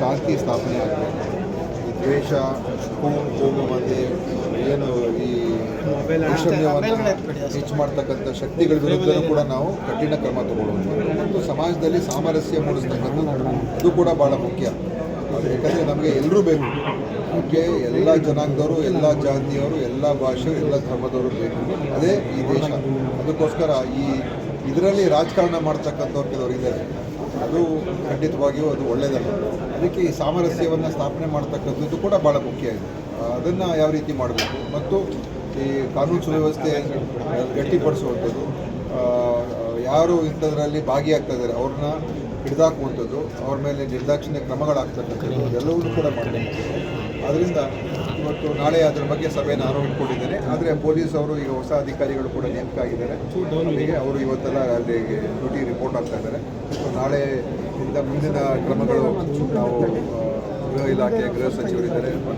ಶಾಂತಿ ಸ್ಥಾಪನೆ ಆಗಬೇಕು. ದ್ವೇಷ ಕೋಮು ಕೋಮು ಮತ್ತು ಏನು ಈ ಹೆಚ್ಚು ಮಾಡ್ತಕ್ಕಂಥ ಶಕ್ತಿಗಳ ವಿರುದ್ಧ ಕೂಡ ನಾವು ಕಠಿಣ ಕ್ರಮ ತಗೊಳ್ಳುವಂಥದ್ದು ಮತ್ತು ಸಮಾಜದಲ್ಲಿ ಸಾಮರಸ್ಯ ಮೂಡಿಸ್ತಕ್ಕಂಥದ್ದು ಅದು ಕೂಡ ಭಾಳ ಮುಖ್ಯ. ಯಾಕಂದರೆ ನಮಗೆ ಎಲ್ಲರೂ ಬೇಕು. ಮುಖ್ಯ ಎಲ್ಲ ಜನಾಂಗದವರು, ಎಲ್ಲ ಜಾತಿಯವರು, ಎಲ್ಲ ಭಾಷೆ ಎಲ್ಲ ಧರ್ಮದವರು ಬೇಕು. ಅದೇ ಈ ದೇಶ. ಅದಕ್ಕೋಸ್ಕರ ಈ ಇದರಲ್ಲಿ ರಾಜಕಾರಣ ಮಾಡ್ತಕ್ಕಂಥವ್ರು ಕೆಲವರು ಇದ್ದಾರೆ. ಅದು ಖಂಡಿತವಾಗಿಯೂ ಅದು ಒಳ್ಳೆಯದಲ್ಲ ಅದಕ್ಕೆ ಈ ಸಾಮರಸ್ಯವನ್ನು ಸ್ಥಾಪನೆ ಮಾಡ್ತಕ್ಕಂಥದ್ದು ಕೂಡ ಭಾಳ ಮುಖ್ಯ ಇದೆ. ಅದನ್ನು ಯಾವ ರೀತಿ ಮಾಡಬೇಕು? ಮತ್ತು ಈ ಕಾನೂನು ಸುವ್ಯವಸ್ಥೆ ಗಟ್ಟಿಪಡಿಸುವಂಥದ್ದು ಯಾರು ಇಂಥದ್ರಲ್ಲಿ ಭಾಗಿಯಾಗ್ತಾ ಇದ್ದಾರೆ ಅವ್ರನ್ನ ಹಿಡಿದಾಕುವಂಥದ್ದು, ಅವ್ರ ಮೇಲೆ ನಿರ್ದಾಕ್ಷಿಣ್ಯ ಕ್ರಮಗಳಾಗ್ತಕ್ಕಂಥದ್ದು ಎಲ್ಲವನ್ನೂ ಕೂಡ ಮಾಡಬೇಕು. ಆದ್ದರಿಂದ ಇವತ್ತು ನಾಳೆ ಅದರ ಬಗ್ಗೆ ಸಭೆ ನಾನು ಇಟ್ಕೊಂಡಿದ್ದೇನೆ ಆದರೆ ಪೊಲೀಸ್ ಅವರು ಈಗ ಹೊಸ ಅಧಿಕಾರಿಗಳು ಕೂಡ ನೇಮಕ ಆಗಿದ್ದಾರೆ ಅಲ್ಲಿಗೆ ಅವರು ಇವತ್ತೆಲ್ಲ ಅಲ್ಲಿ ಡ್ಯೂಟಿ ರಿಪೋರ್ಟ್ ಆಗ್ತಾ ಇದ್ದಾರೆ. ಸೊ ನಾಳೆ ಇಂದ ಮುಂದಿನ ಕ್ರಮಗಳು ನಾವು ಗೃಹ ಇಲಾಖೆ, ಗೃಹ ಸಚಿವರಿದ್ದಾರೆ.